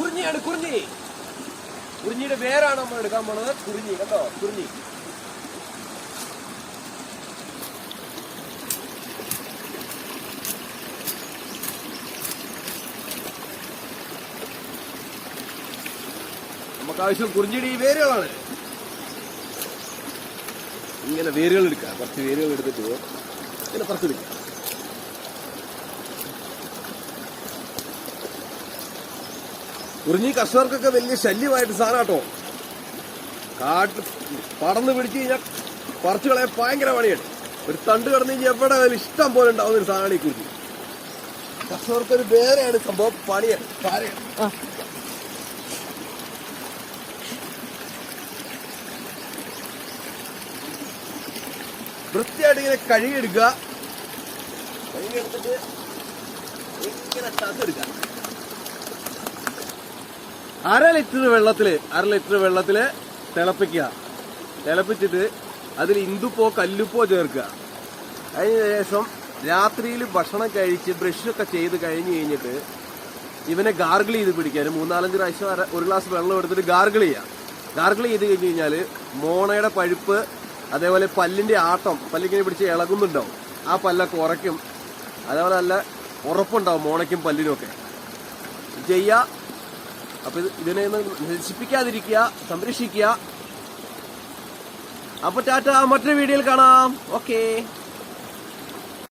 കുറിഞ്ഞിയാണ് കുറിഞ്ഞി. കുറിഞ്ഞിയുടെ പേരാണ് നമ്മൾ എടുക്കാൻ പോണത്. കുറിഞ്ഞി കേട്ടോ കുറിഞ്ഞി. നമുക്ക് ആവശ്യം കുറിഞ്ഞിയുടെ ഈ വേരുകളാണ്. ഇങ്ങനെ വേരുകൾ എടുക്കാം. കുറച്ച് വേരുകൾ എടുത്തിട്ട് ഇങ്ങനെ പറിച്ചെടുക്കാം കുറിഞ്ഞി കർഷകർക്കൊക്കെ വലിയ ശല്യമായിട്ട് സാധനാട്ടോ കാട്ടിൽ കാട്ട് പടന്ന് പിടിച്ചു കഴിഞ്ഞാൽ പറിച്ചു കളയാൻ ഭയങ്കര പണിയാണ്. ഒരു തണ്ട് കടന്നു കഴിഞ്ഞാൽ എവിടെ ഇഷ്ടം പോലെ ഉണ്ടാവുന്ന ഒരു സാധനമാണ് ഈ കുറിഞ്ഞി. കർഷകർക്ക് ഒരു വേറെയാണ് സംഭവം പണിയാണ് പാരയാണ് വൃത്തിയായിട്ട് ഇങ്ങനെ കഴുകിയെടുക്കുക കഴുകിയെടുത്തിട്ട് ഇങ്ങനെ ടസെടുക്കുക അര ലിറ്റർ വെള്ളത്തിൽ അര ലിറ്റർ വെള്ളത്തിൽ തിളപ്പിക്കുക. തിളപ്പിച്ചിട്ട് അതിൽ ഇന്ദുപ്പോ കല്ലുപ്പോ ചേർക്കുക. അതിന് ശേഷം രാത്രിയിൽ ഭക്ഷണം കഴിച്ച് ബ്രഷൊക്കെ ചെയ്ത് കഴിഞ്ഞ് കഴിഞ്ഞിട്ട് ഇവനെ ഗാർഗിൾ ചെയ്ത് പിടിക്കാൻ മൂന്നാലഞ്ച് പ്രാവശ്യം ഒരു ഗ്ലാസ് വെള്ളം എടുത്തിട്ട് ഗാർഗിൾ ചെയ്യുക. ഗാർഗിൾ ചെയ്ത് കഴിഞ്ഞ് കഴിഞ്ഞാൽ മോണയുടെ പഴുപ്പ് അതേപോലെ പല്ലിന്റെ ആട്ടം പല്ലിങ്ങനെ പിടിച്ച് ഇളകുന്നുണ്ടാവും. ആ പല്ലൊക്കെ ഉറയ്ക്കും. അതേപോലെ നല്ല ഉറപ്പുണ്ടാവും മോണയ്ക്കും പല്ലിനും ഒക്കെ. ചെയ്യുക. അപ്പൊ ഇതിനെ നശിപ്പിക്കാതിരിക്കുക സംരക്ഷിക്കുക. അപ്പൊ ടാറ്റ മറ്റൊരു വീഡിയോയിൽ കാണാം. ഓക്കേ.